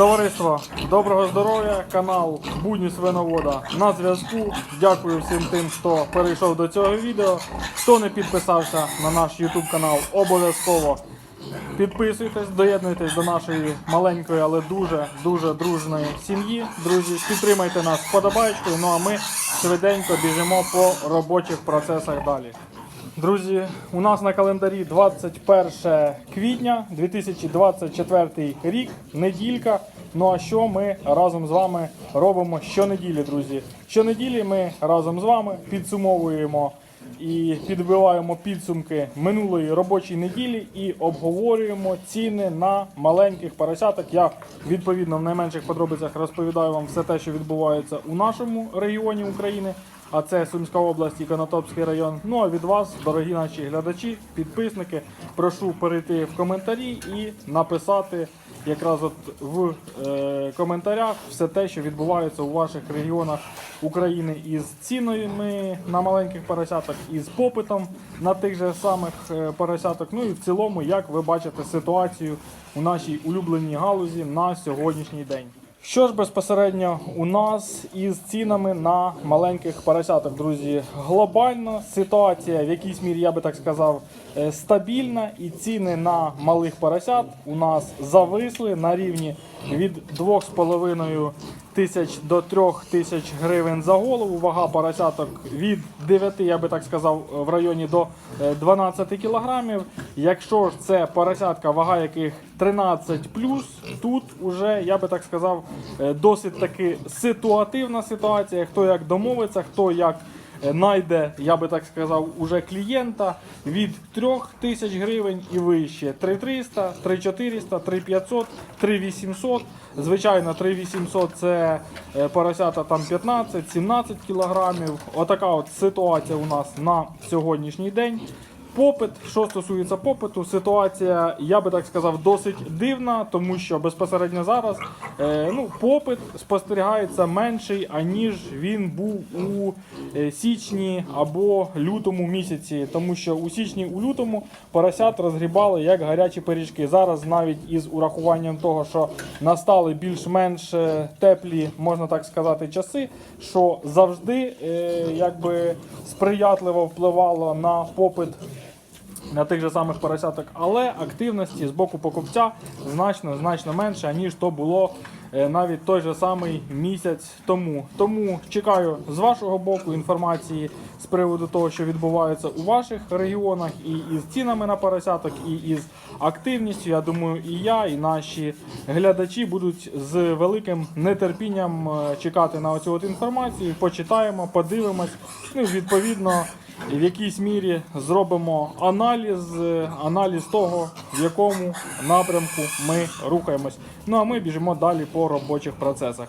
Товариство, доброго здоров'я, канал Будні свиновода на зв'язку. Дякую всім тим, хто перейшов до цього відео. Хто не підписався на наш YouTube канал, обов'язково підписуйтесь, доєднуйтесь до нашої маленької, але дуже дуже дружної сім'ї. Друзі, підтримайте нас вподобайкою. Ну а ми швиденько біжимо по робочих процесах далі. Друзі, у нас на календарі 21 квітня 2024 рік, неділька. Ну а що ми разом з вами робимо щонеділі, друзі? Щонеділі ми разом з вами підсумовуємо і підбиваємо підсумки минулої робочої неділі і обговорюємо ціни на маленьких поросяток. Я відповідно в найменших подробицях розповідаю вам все те, що відбувається у нашому регіоні України. А це Сумська область і Конотопський район. Ну а від вас, дорогі наші глядачі, підписники, прошу перейти в коментарі і написати якраз от в е, коментарях все те, що відбувається у ваших регіонах України із цінами на маленьких поросяток, із попитом на тих же самих е, поросяток. Ну і в цілому, як ви бачите ситуацію у нашій улюбленій галузі на сьогоднішній день. Що ж безпосередньо у нас із цінами на маленьких поросяток, друзі? Глобально ситуація в якійсь мірі, я би так сказав, е, стабільна, і ціни на малих поросят у нас зависли на рівні від 2,5 тисяч до 3 тисяч гривень за голову. Вага поросяток від 9, я би так сказав, в районі до е, 12 кілограмів. Якщо ж це поросятка, вага яких 13 тут уже, я би так сказав, е, досить таки ситуативна ситуація. Хто як домовиться, хто як е, найде, я би так сказав, уже клієнта від 3 тисяч гривень і вище. 3300, 3400, 3500, 3800. Звичайно, 3800 це е, поросята там 15-17 кілограмів. Отака от ситуація у нас на сьогоднішній день. Попит, що стосується попиту, ситуація, я би так сказав, досить дивна, тому що безпосередньо зараз е, ну, попит спостерігається менший, аніж він був у е, січні або лютому місяці. Тому що у січні, у лютому поросят розгрібали як гарячі пиріжки. Зараз навіть із урахуванням того, що настали більш-менш е, теплі, можна так сказати, часи, що завжди е, якби сприятливо впливало на попит на тих же самих поросяток, але активності з боку покупця значно значно менше, ніж то було е, навіть той же самий місяць тому. Тому чекаю з вашого боку інформації з приводу того, що відбувається у ваших регіонах, і із цінами на поросяток, і із активністю. Я думаю, і я, і наші глядачі будуть з великим нетерпінням е, чекати на оцю от інформацію. Почитаємо, подивимось. Ну, і відповідно в якійсь мірі зробимо аналіз, е, аналіз того, в якому напрямку ми рухаємось. Ну а ми біжимо далі по робочих процесах.